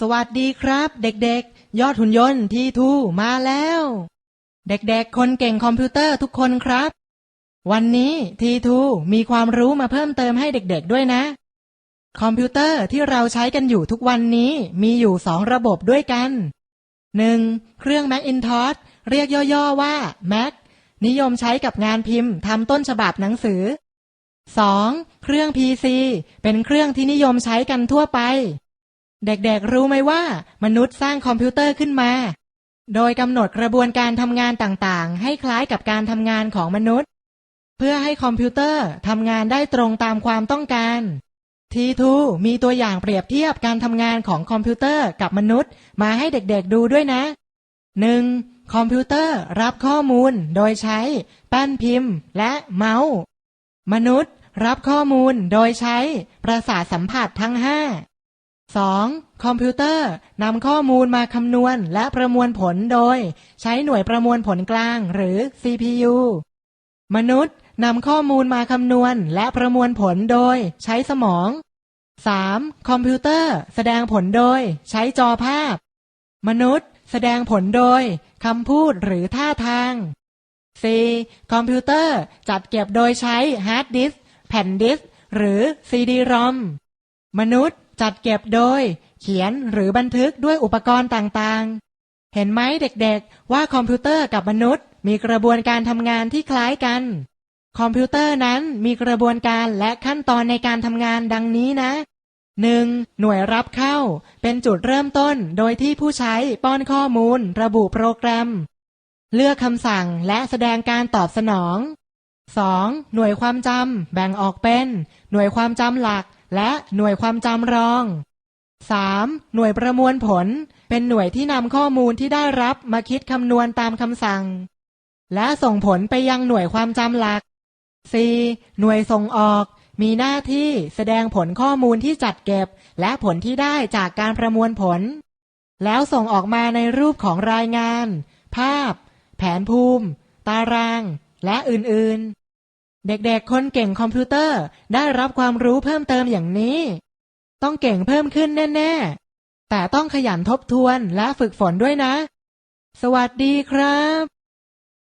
สวัสดีครับ เด็กๆ ยอดหุ่นยนต์ทีทูมาแล้ว เด็กๆ คนเก่งคอมพิวเตอร์ทุกคนครับ วันนี้ทีทูมีความรู้มาเพิ่มเติมให้เด็กๆด้วยนะ คอมพิวเตอร์ที่เราใช้กันอยู่ทุกวันนี้มีอยู่สองระบบด้วยกัน 1. เครื่อง Macintosh เรียกย่อๆว่า Mac นิยมใช้กับงานพิมพ์ทำต้นฉบับหนังสือ 2. เครื่อง PC เป็นเครื่องที่นิยมใช้กันทั่วไป เด็กๆรู้ไหมว่า มนุษย์สร้างคอมพิวเตอร์ขึ้นมา โดยกำหนดกระบวนการทำงานต่างๆ ให้คล้ายกับการทำงานของมนุษย์ เพื่อให้คอมพิวเตอร์ทำงานได้ตรงตามความต้องการ T2 มีตัวอย่างเปรียบเทียบการทำงานของคอมพิวเตอร์กับมนุษย์ มาให้เด็กๆดูด้วยนะ 1. คอมพิวเตอร์รับข้อมูลโดยใช้ แป้นพิมพ์ และเมาส์ มนุษย์ รับข้อมูลโดยใช้ ประสาทสัมผัสทั้ง 5 2. คอมพิวเตอร์นำข้อมูลมาคำนวณและประมวลผลโดย ใช้หน่วยประมวลผลกลางหรือ CPU มนุษย์นำข้อมูลมาคำนวณและประมวลผลโดย ใช้สมอง 3. คอมพิวเตอร์ แสดงผลโดย ใช้จอภาพ มนุษย์ แสดงผลโดยคำพูดหรือท่าทาง 4. คอมพิวเตอร์จัดเก็บโดยใช้ฮาร์ดดิสก์แผ่นดิสก์หรือซีดีรอมมนุษย์ จัดเก็บโดย เขียนหรือบันทึกด้วยอุปกรณ์ต่างๆ เห็นไหมเด็กๆ ว่าคอมพิวเตอร์กับมนุษย์ มีกระบวนการทำงานที่คล้ายกัน คอมพิวเตอร์นั้นมีกระบวนการและขั้นตอนในการทำงานดังนี้นะ 1. หน่วยรับเข้า เป็นจุดเริ่มต้นโดยที่ผู้ใช้ป้อนข้อมูล ระบุโปรแกรม เลือกคำสั่งและแสดงการตอบสนอง 2. หน่วยความจำแบ่งออกเป็น หน่วยความจำหลัก และหน่วยความจำรอง 3. หน่วยประมวลผล เป็นหน่วยที่นำข้อมูลที่ได้รับมาคิดคำนวณตามคำสั่ง และส่งผลไปยังหน่วยความจำหลัก 4. หน่วยส่งออก มีหน้าที่แสดงผลข้อมูลที่จัดเก็บ และผลที่ได้จากการประมวลผล แล้วส่งออกมาในรูปของรายงาน ภาพ แผนภูมิ ตาราง และอื่นๆ เด็กๆ คนเก่งคอมพิวเตอร์ได้รับความรู้เพิ่มเติมอย่างนี้ ต้องเก่งเพิ่มขึ้นแน่ๆ แต่ต้องขยันทบทวนและฝึกฝนด้วยนะ สวัสดีครับ